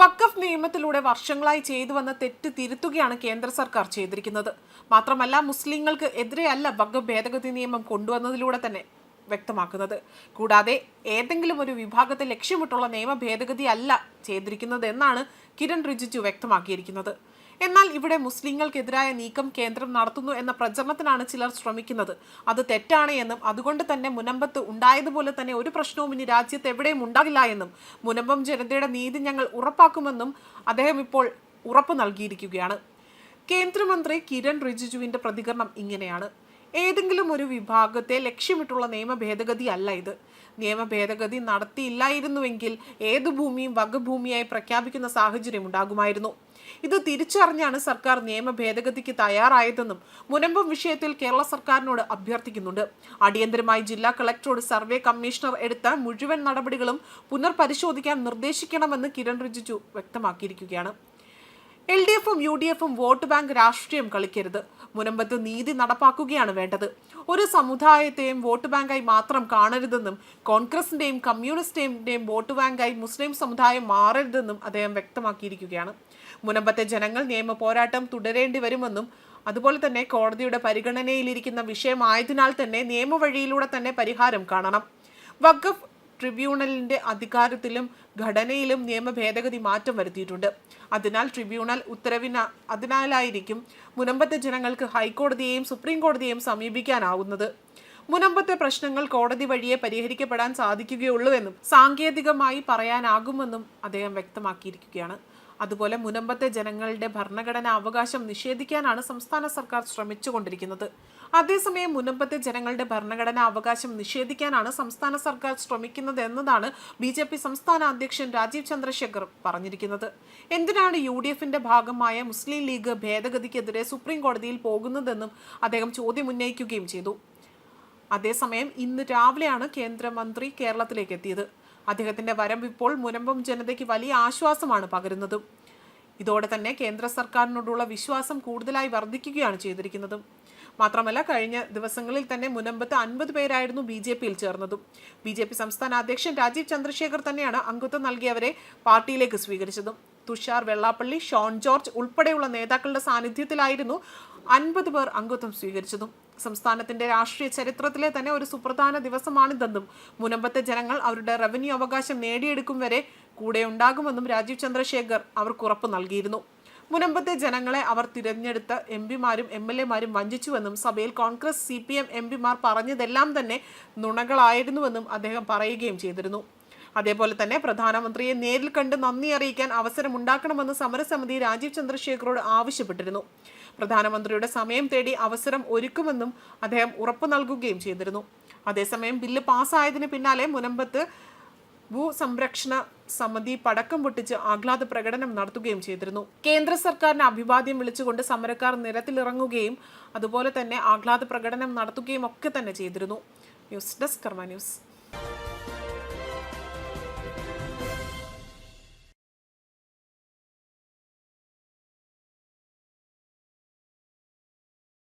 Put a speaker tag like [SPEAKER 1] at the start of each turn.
[SPEAKER 1] വഖഫ് നിയമത്തിലൂടെ വർഷങ്ങളായി ചെയ്തു വന്ന തെറ്റ് തിരുത്തുകയാണ് കേന്ദ്ര സർക്കാർ ചെയ്തിരിക്കുന്നത്. മാത്രമല്ല മുസ്ലിങ്ങൾക്ക് എതിരെയല്ല വഖഫ് ഭേദഗതി നിയമം കൊണ്ടുവന്നതിലൂടെ തന്നെ വ്യക്തമാക്കുന്നത്. കൂടാതെ ഏതെങ്കിലും ഒരു വിഭാഗത്തെ ലക്ഷ്യമിട്ടുള്ള നിയമ ഭേദഗതി അല്ല ചെയ്തിരിക്കുന്നത് എന്നാണ് കിരൺ റിജിജു വ്യക്തമാക്കിയിരിക്കുന്നത്. എന്നാൽ ഇവിടെ മുസ്ലിങ്ങൾക്കെതിരായ നീക്കം കേന്ദ്രം നടത്തുന്നു എന്ന പ്രചരണത്തിനാണ് ചിലർ ശ്രമിക്കുന്നത്. അത് തെറ്റാണ് എന്നും അതുകൊണ്ട് തന്നെ മുനമ്പത്ത് ഉണ്ടായതുപോലെ തന്നെ ഒരു പ്രശ്നവും ഇനി രാജ്യത്ത് എവിടെയും ഉണ്ടാകില്ല എന്നും മുനമ്പം ജനതയുടെ നീതി ഞങ്ങൾ ഉറപ്പാക്കുമെന്നും അദ്ദേഹം ഇപ്പോൾ ഉറപ്പ് നൽകിയിരിക്കുകയാണ്. കേന്ദ്രമന്ത്രി കിരൺ റിജിജുവിന്റെ പ്രതികരണം ഇങ്ങനെയാണ്. ഏതെങ്കിലും ഒരു വിഭാഗത്തെ ലക്ഷ്യമിട്ടുള്ള നിയമ ഭേദഗതി അല്ല ഇത്. നിയമ ഭേദഗതി നടത്തിയില്ലായിരുന്നുവെങ്കിൽ ഏത് ഭൂമിയും വകഭൂമിയായി പ്രഖ്യാപിക്കുന്ന സാഹചര്യം ഉണ്ടാകുമായിരുന്നു. ഇത് തിരിച്ചറിഞ്ഞാണ് സർക്കാർ നിയമ ഭേദഗതിക്ക് തയ്യാറായതെന്നും മുനമ്പം വിഷയത്തിൽ കേരള സർക്കാരിനോട് അഭ്യർത്ഥിക്കുന്നുണ്ട്. അടിയന്തരമായി ജില്ലാ കളക്ടറോട് സർവേ കമ്മീഷണർ എടുത്ത മുഴുവൻ നടപടികളും പുനർപരിശോധിക്കാൻ നിർദ്ദേശിക്കണമെന്ന് കിരൺ റിജിജു വ്യക്തമാക്കിയിരിക്കുകയാണ്. എൽ ഡി എഫും യു ഡി എഫും വോട്ട് ബാങ്ക് രാഷ്ട്രീയം കളിക്കരുത്. മുനമ്പത്ത് നീതി നടപ്പാക്കുകയാണ് വേണ്ടത്. ഒരു സമുദായത്തെയും വോട്ട് ബാങ്കായി മാത്രം കാണരുതെന്നും കോൺഗ്രസിന്റെയും കമ്മ്യൂണിസ്റ്റിന്റെയും വോട്ട് ബാങ്കായി മുസ്ലിം സമുദായം മാറരുതെന്നും അദ്ദേഹം വ്യക്തമാക്കിയിരിക്കുകയാണ്. മുനമ്പത്തെ ജനങ്ങൾ നിയമ പോരാട്ടം തുടരേണ്ടി വരുമെന്നും അതുപോലെ തന്നെ കോടതിയുടെ പരിഗണനയിലിരിക്കുന്ന വിഷയമായതിനാൽ തന്നെ നിയമവഴിയിലൂടെ തന്നെ പരിഹാരം കാണണം. വഖഫ് ട്രിബ്യൂണലിന്റെ അധികാരത്തിലും ഘടനയിലും നിയമ ഭേദഗതി മാറ്റം വരുത്തിയിട്ടുണ്ട്. അതിനാൽ ട്രിബ്യൂണൽ ഉത്തരവിന അതിനാലായിരിക്കും മുനമ്പത്തെ ജനങ്ങൾക്ക് ഹൈക്കോടതിയെയും സുപ്രീം കോടതിയെയും സമീപിക്കാനാവുന്നത്. മുനമ്പത്തെ പ്രശ്നങ്ങൾ കോടതി വഴിയെ പരിഹരിക്കപ്പെടാൻ സാധിക്കുകയുള്ളൂവെന്നും സാങ്കേതികമായി പറയാനാകുമെന്നും അദ്ദേഹം വ്യക്തമാക്കിയിരിക്കുകയാണ്. അതുപോലെ മുനമ്പത്തെ ജനങ്ങളുടെ ഭരണഘടനാ അവകാശം നിഷേധിക്കാനാണ് സംസ്ഥാന സർക്കാർ ശ്രമിച്ചുകൊണ്ടിരിക്കുന്നത്. അതേസമയം മുനമ്പത്തെ ജനങ്ങളുടെ ഭരണഘടനാ അവകാശം നിഷേധിക്കാനാണ് സംസ്ഥാന സർക്കാർ ശ്രമിക്കുന്നത് എന്നതാണ് ബി ജെ പി സംസ്ഥാന അധ്യക്ഷൻ രാജീവ് ചന്ദ്രശേഖർ പറഞ്ഞിരിക്കുന്നത്. എന്തിനാണ് യു ഡി എഫിന്റെ ഭാഗമായ മുസ്ലിം ലീഗ് ഭേദഗതിക്കെതിരെ സുപ്രീം കോടതിയിൽ പോകുന്നതെന്നും അദ്ദേഹം ചോദ്യം ഉന്നയിക്കുകയും ചെയ്തു. അതേസമയം ഇന്ന് രാവിലെയാണ് കേന്ദ്രമന്ത്രി കേരളത്തിലേക്ക് എത്തിയത്. അദ്ദേഹത്തിന്റെ വരവ് ഇപ്പോൾ മുനമ്പം ജനതയ്ക്ക് വലിയ ആശ്വാസമാണ് പകരുന്നതും. ഇതോടെ തന്നെ കേന്ദ്ര സർക്കാരിനോടുള്ള വിശ്വാസം കൂടുതലായി വർദ്ധിക്കുകയാണ് ചെയ്തിരിക്കുന്നത്. മാത്രമല്ല കഴിഞ്ഞ ദിവസങ്ങളിൽ തന്നെ മുനമ്പത്ത് അൻപത് പേരായിരുന്നു ബി ജെ പിയിൽ ചേർന്നതും. ബി ജെ പി സംസ്ഥാന അധ്യക്ഷൻ രാജീവ് ചന്ദ്രശേഖർ തന്നെയാണ് അംഗത്വം നൽകിയവരെ പാർട്ടിയിലേക്ക് സ്വീകരിച്ചതും. തുഷാർ വെള്ളാപ്പള്ളി ഷോൺ ജോർജ് ഉൾപ്പെടെയുള്ള നേതാക്കളുടെ സാന്നിധ്യത്തിലായിരുന്നു അൻപത് പേർ അംഗത്വം സ്വീകരിച്ചതും സംസ്ഥാനത്തിന്റെ രാഷ്ട്രീയ ചരിത്രത്തിലെ തന്നെ ഒരു സുപ്രധാന ദിവസമാണിതെന്നും മുനമ്പത്തെ ജനങ്ങൾ അവരുടെ റവന്യൂ അവകാശം നേടിയെടുക്കും വരെ കൂടെ ഉണ്ടാകുമെന്നും രാജീവ് ചന്ദ്രശേഖർ അവർക്ക് ഉറപ്പ് നൽകിയിരുന്നു. മുനമ്പത്തെ ജനങ്ങളെ അവർ തിരഞ്ഞെടുത്ത എം പിമാരും എം എൽ എമാരും വഞ്ചിച്ചുവെന്നും സഭയിൽ Congress C P M M പിമാർ പറഞ്ഞതെല്ലാം തന്നെ നുണകളായിരുന്നുവെന്നും അദ്ദേഹം പറയുകയും ചെയ്തിരുന്നു. അതേപോലെ തന്നെ പ്രധാനമന്ത്രിയെ നേരിൽ കണ്ട് നന്ദി അറിയിക്കാൻ അവസരമുണ്ടാക്കണമെന്ന് സമരസമിതി രാജീവ് ചന്ദ്രശേഖറോട് ആവശ്യപ്പെട്ടിരുന്നു. പ്രധാനമന്ത്രിയുടെ സമയം തേടി അവസരം ഒരുക്കുമെന്നും അദ്ദേഹം ഉറപ്പു നൽകുകയും ചെയ്തിരുന്നു. അതേസമയം ബില്ല് പാസ്സായതിന് പിന്നാലെ മുനമ്പത്ത് ഭൂസംരക്ഷണ സമിതി പടക്കം പൊട്ടിച്ച് ആഹ്ലാദ പ്രകടനം നടത്തുകയും ചെയ്തിരുന്നു. കേന്ദ്ര സർക്കാരിന് അഭിവാദ്യം വിളിച്ചുകൊണ്ട് സമരക്കാർ നിരത്തിലിറങ്ങുകയും അതുപോലെ തന്നെ ആഹ്ലാദ പ്രകടനം നടത്തുകയും ഒക്കെ തന്നെ ചെയ്തിരുന്നു. News desk Karma news.